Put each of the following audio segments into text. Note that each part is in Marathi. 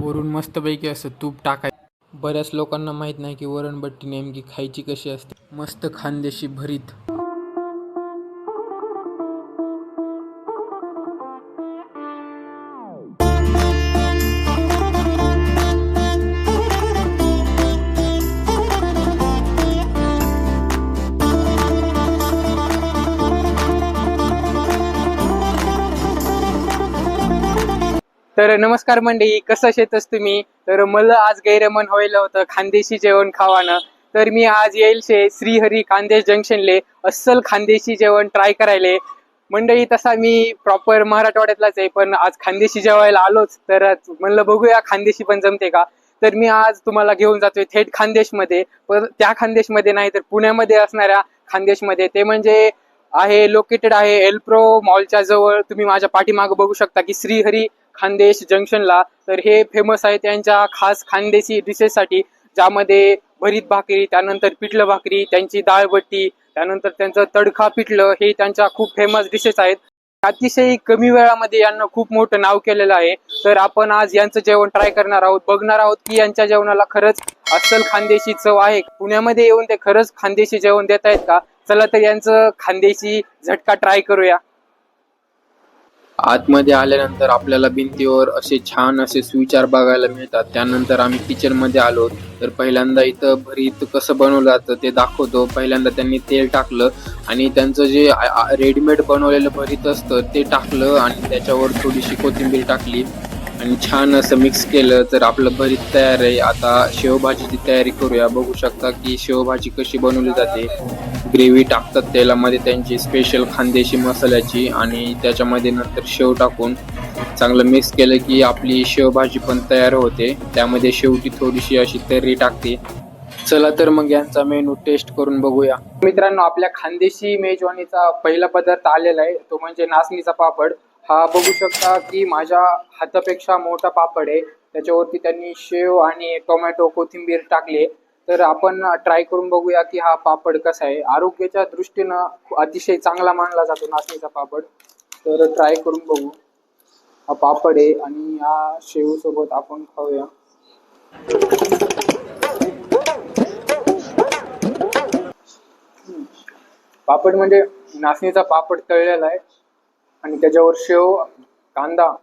वरून मस्तपैकी असं तूप टाकाय बऱ्याच लोकांना माहीत नाही की वरणबट्टी नेमकी खायची कशी असते. मस्त खानदेशी भरीत. तर नमस्कार मंडळी कसं शेतच तुम्ही? तर मला आज गैरमन व्हायला होतं खानदेशी जेवण खावानं. तर मी आज येईल शे श्रीहरी खानदेश जंक्शनले अस्सल खानदेशी जेवण ट्राय करायले. मंडळी तसा मी प्रॉपर मराठवाड्यातलाच आहे पण आज खानदेशी जेवायला आलोच तर म्हणलं बघूया खानदेशी पण जमते का? तर मी आज तुम्हाला घेऊन जातोय थेट खानदेशमध्ये पण त्या खानदेशमध्ये नाही तर पुण्यामध्ये असणाऱ्या खानदेशमध्ये. ते म्हणजे आहे लोकेटेड आहे एल्प्रो मॉलच्या जवळ. तुम्ही माझ्या पाठीमागं बघू शकता की श्रीहरी खानदेश जंक्शनला तर हे फेमस आहे त्यांच्या खास खानदेशी डिशेससाठी ज्यामध्ये भरीत भाकरी त्यानंतर पिठलं भाकरी त्यांची दाळबट्टी त्यानंतर त्यांचं तडका पिठलं हे त्यांच्या खूप फेमस डिशेस आहेत. अतिशय कमी वेळामध्ये यांना खूप मोठं नाव केलेलं आहे. तर आपण आज यांचं जेवण ट्राय करणार आहोत बघणार आहोत की यांच्या जेवणाला खरंच अस्सल खानदेशी चव आहे. पुण्यामध्ये येऊन ते खरंच खानदेशी जेवण देत आहेत का? चला तर यांचं खानदेशी झटका ट्राय करूया. आतमध्ये आल्यानंतर आपल्याला भिंतीवर असे छान असे सुविचार बघायला मिळतात. त्यानंतर आम्ही किचनमध्ये आलो तर पहिल्यांदा इथं भरीत कसं बनवलं जातं ते दाखवतो. पहिल्यांदा त्यांनी तेल टाकलं आणि त्यांचं जे रेडीमेड बनवलेलं भरीत असतं ते टाकलं आणि त्याच्यावर थोडीशी कोथिंबीर टाकली. आणि छान असं मिक्स केलं तर आपलं भरीत तयार आहे. आता शेवभाजीची तयारी करूया. बघू शकता की शेवभाजी कशी बनवली जाते. ग्रेव्ही टाकतात तेलामध्ये त्यांची स्पेशल खानदेशी मसाल्याची आणि त्याच्यामध्ये नंतर शेव टाकून चांगलं मिक्स केलं की आपली शेवभाजी पण तयार होते. त्यामध्ये शेवटी थोडीशी अशी तर्री टाकते. चला तर मग यांचा मेनू टेस्ट करून बघूया. मित्रांनो आपल्या खानदेशी मेजवानीचा पहिला पदार्थ आलेला आहे. तो म्हणजे नाचणीचा पापड. हा बघू शकता की माझ्या हातापेक्षा मोठा पापड आहे. त्याच्यावरती त्यांनी शेव आणि टोमॅटो कोथिंबीर टाकले तर आपण ट्राय करून बघूया की हा पापड कसा आहे. आरोग्याच्या दृष्टीनं अतिशय चांगला मानला जातो नाचणीचा पापड. तर ट्राय करून बघू. हा पापड आहे आणि या शेव सोबत आपण खाऊया. पापड म्हणजे नाचणीचा पापड तळलेला आहे. आणि त्याच्यावर शेव कांदा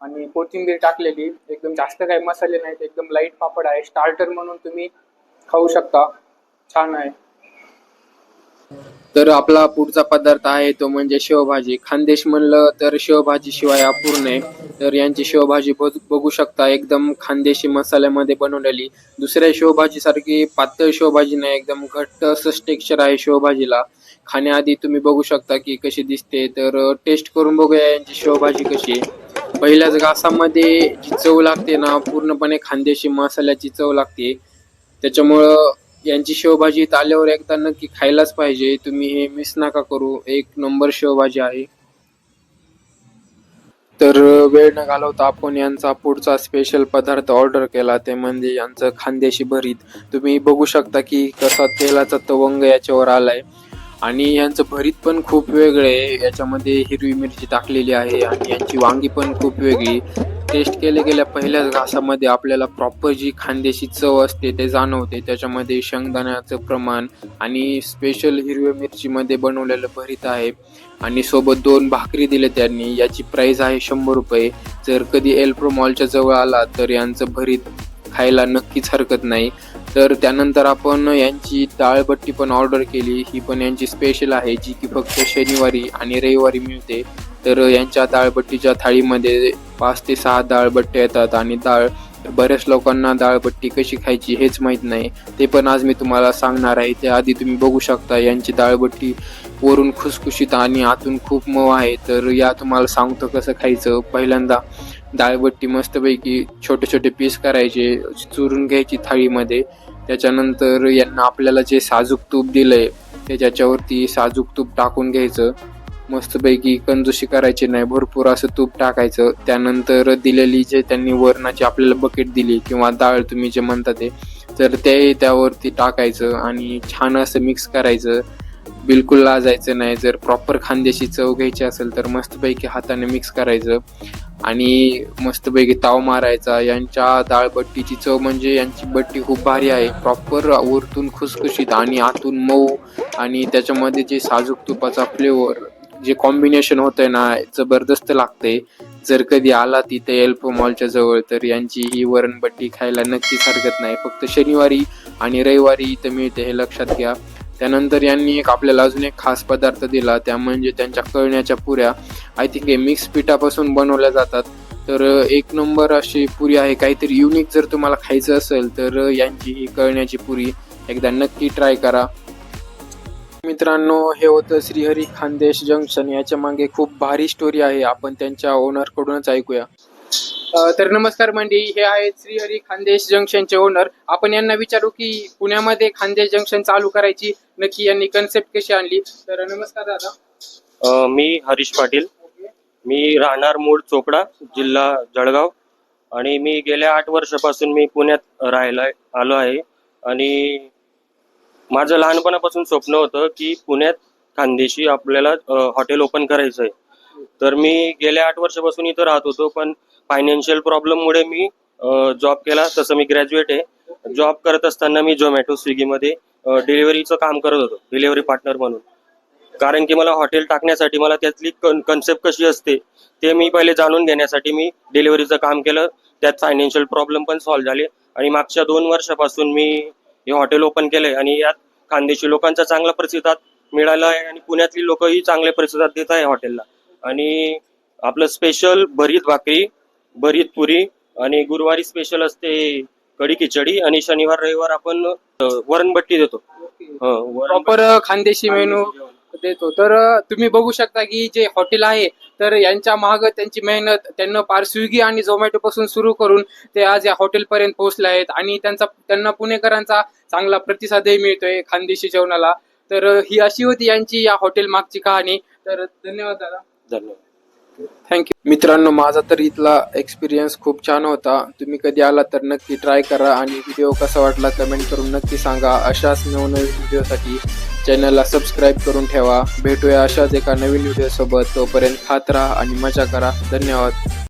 आणि कोथिंबीर टाकलेली. एकदम जास्त काही मसाले नाहीत एकदम लाइट पापड आहे. स्टार्टर म्हणून तुम्ही खाऊ शकता. छान आहे. तर आपला पुढचा पदार्थ आहे तो म्हणजे शेवभाजी. खानदेश म्हणलं तर शेवभाजी शिवाय अपूर्ण आहे. तर यांची शेवभाजी बघ- बघू शकता एकदम खानदेशी मसाल्यामध्ये बनवलेली. दुसऱ्या शेवभाजीसारखी पातळ शेवभाजी नाही एकदम घट्ट असं टेक्स्चर आहे शेवभाजीला. खाण्याआधी तुम्ही बघू शकता की कशी दिसते. तर टेस्ट करून बघूया यांची शेवभाजी कशी आहे. पहिल्याच घासामध्ये जी चव लागते ना पूर्णपणे खानदेशी मसाल्याची चव लागते. त्याच्यामुळं यांची शेवभाजी इथं आल्यावर एकदा नक्की खायलाच पाहिजे. तुम्ही हे मिस नका करू. एक नंबर शेवभाजी आहे. तर वेळ न घालवता आपण यांचा पुढचा स्पेशल पदार्थ ऑर्डर केला. ते म्हणजे यांचं खांद्याशी भरीत. तुम्ही बघू शकता की कसा तेलाचा तवंग याच्यावर आलाय. आणि यांचं भरीत पण खूप वेगळं आहे. याच्यामध्ये हिरवी मिरची टाकलेली आहे आणि यांची वांगी पण खूप वेगळी. टेस्ट केले गेल्या पहिल्याच घासामध्ये आपल्याला प्रॉपर जी खांद्याची चव असते ते जाणवते. त्याच्यामध्ये शेंगदाण्याचं प्रमाण आणि स्पेशल हिरव्या मिरचीमध्ये बनवलेलं भरीत आहे. आणि सोबत दोन भाकरी दिले त्यांनी. याची प्राईस आहे शंभर रुपये. जर कधी एल्प्रो मॉलच्या जवळ आला तर यांचं भरीत खायला नक्कीच हरकत नाही. तर त्यानंतर आपण यांची डाळबट्टी पण ऑर्डर केली. ही पण यांची स्पेशल आहे जी की फक्त शनिवारी आणि रविवारी मिळते. तर यांच्या डाळबट्टीच्या थाळीमध्ये पाच ते सहा डाळबट्ट्या येतात आणि डाळ बऱ्याच लोकांना डाळबट्टी कशी खायची हेच माहीत नाही. ते पण आज मी तुम्हाला सांगणार आहे. त्याआधी तुम्ही बघू शकता यांची डाळबट्टी वरून खुसखुशीत आणि आतून खूप मऊ आहे. तर या तुम्हाला सांगतो कसं खायचं. पहिल्यांदा डाळबट्टी मस्तपैकी छोटे छोटे पीस करायचे चुरून घ्यायची थाळीमध्ये. त्याच्यानंतर यांना आपल्याला जे साजूक तूप दिलंय त्याच्यावरती साजूक तूप टाकून घ्यायचं. मस्तपैकी कंजूशी करायची नाही भरपूर असं तूप टाकायचं. त्यानंतर दिलेली जे त्यांनी वरणाची आपल्याला बकेट दिली किंवा डाळ तुम्ही जे म्हणता ते तर ते त्यावरती टाकायचं आणि छान असं मिक्स करायचं. बिलकुल लाजायचं नाही. जर प्रॉपर खांद्याची चव घ्यायची असेल तर मस्तपैकी हाताने मिक्स करायचं. आणि मस्तपैकी ताव मारायचा यांच्या दाळबट्टीची चव म्हणजे यांची बट्टी खूप भारी आहे. प्रॉपर वरतून खुसखुशीत आणि आतून मऊ आणि त्याच्यामध्ये जे साजूक तुपाचा फ्लेवर जे कॉम्बिनेशन होतंय ना जबरदस्त लागते जर कधी आला तिथे एल्पो मॉलच्या जवळ तर यांची ही वरणबट्टी खायला नक्कीच हरकत नाही. फक्त शनिवारी आणि रविवारी इथं मिळते हे लक्षात घ्या. त्यानंतर यांनी एक आपल्याला अजून एक खास पदार्थ दिला त्या म्हणजे त्यांच्या कळण्याच्या पुऱ्या. आय थिंक हे मिक्स पिठापासून बनवल्या जातात. तर एक नंबर अशी पुरी आहे काहीतरी युनिक जर तुम्हाला खायचं असेल तर यांची ही कळण्याची पुरी एकदा नक्की ट्राय करा. मित्रांनो हे होतं श्रीहरी खानदेश जंक्शन याच्या मागे खूप भारी स्टोरी आहे. आपण त्यांच्या ओनरकडूनच ऐकूया. तर नमस्कार मंडळी हे आहेत श्रीहरी खानदेश जंक्शनचे ओनर आपण यांना विचारू की पुण्यामध्ये खानदेश जंक्शन चालू करायची नक्की यांनी कन्सेप्ट कशी आणली? तर नमस्कार दादा. अ, मी हरीश पाटील. मी राहणार मूळ चोपडा जिल्हा जळगाव. आणि मी गेल्या आठ वर्षापासून मी पुण्यात राहायला आलो आहे. आणि माझं लहानपणापासून स्वप्न होतं की पुण्यात खानदेशी आपल्याला अ, हॉटेल ओपन करायचं आहे तर मी गेल्या आठ वर्षापासून इथं राहत होतो पण फायनान्शियल प्रॉब्लेममुळे मी जॉब केला. तसं मी ग्रॅज्युएट आहे. जॉब करत असताना मी झोमॅटो स्विगीमध्ये डिलिव्हरीचं काम करत होतो. डिलिव्हरी पार्टनर म्हणून. कारण की मला हॉटेल टाकण्यासाठी मला त्यातली कन्सेप्ट कशी असते ते मी पहिले जाणून घेण्यासाठी मी डिलिव्हरीचं काम केलं. त्यात फायनान्शियल प्रॉब्लेम पण सॉल्व्ह झाले. आणि मागच्या दोन वर्षापासून मी हे हॉटेल ओपन केलंय. आणि यात खानदेशी लोकांचा चांगला प्रतिसाद मिळाला आहे आणि पुण्यातली लोकही चांगले प्रतिसाद देत आहे हॉटेलला आणि आपलं स्पेशल भरीत भाकरी भरीत पुरी आणि गुरुवारी स्पेशल असते कढी खिचडी आणि शनिवार रविवार आपण अ, वरणबट्टी देतो. हं, प्रॉपर खानदेशी मेनू देतो. तर तुम्ही बघू शकता की जे हॉटेल आहे तर यांच्या माग त्यांची मेहनत त्यांना पार स्विगी आणि झोमॅटो पासून सुरू करून ते आज या हॉटेल पर्यंत पोहोचले आहेत आणि त्यांचा त्यांना पुणेकरांचा चांगला प्रतिसादही मिळतोय खानदेशी जेवणाला. तर ही अशी होती यांची या हॉटेल मागची कहाणी. तर धन्यवाद दादा. धन्यवाद. थँक्यू मित्रांनो माझा तर इथला एक्सपिरियन्स खूप छान होता. तुम्ही कधी आला तर नक्की ट्राय करा आणि व्हिडिओ कसा वाटला कमेंट करून नक्की सांगा. अशाच नवनवीन व्हिडिओसाठी चॅनलला सबस्क्राईब करून ठेवा. भेटूया अशाच एका नवीन व्हिडिओसोबत तोपर्यंत खात राहा आणि मजा करा. धन्यवाद.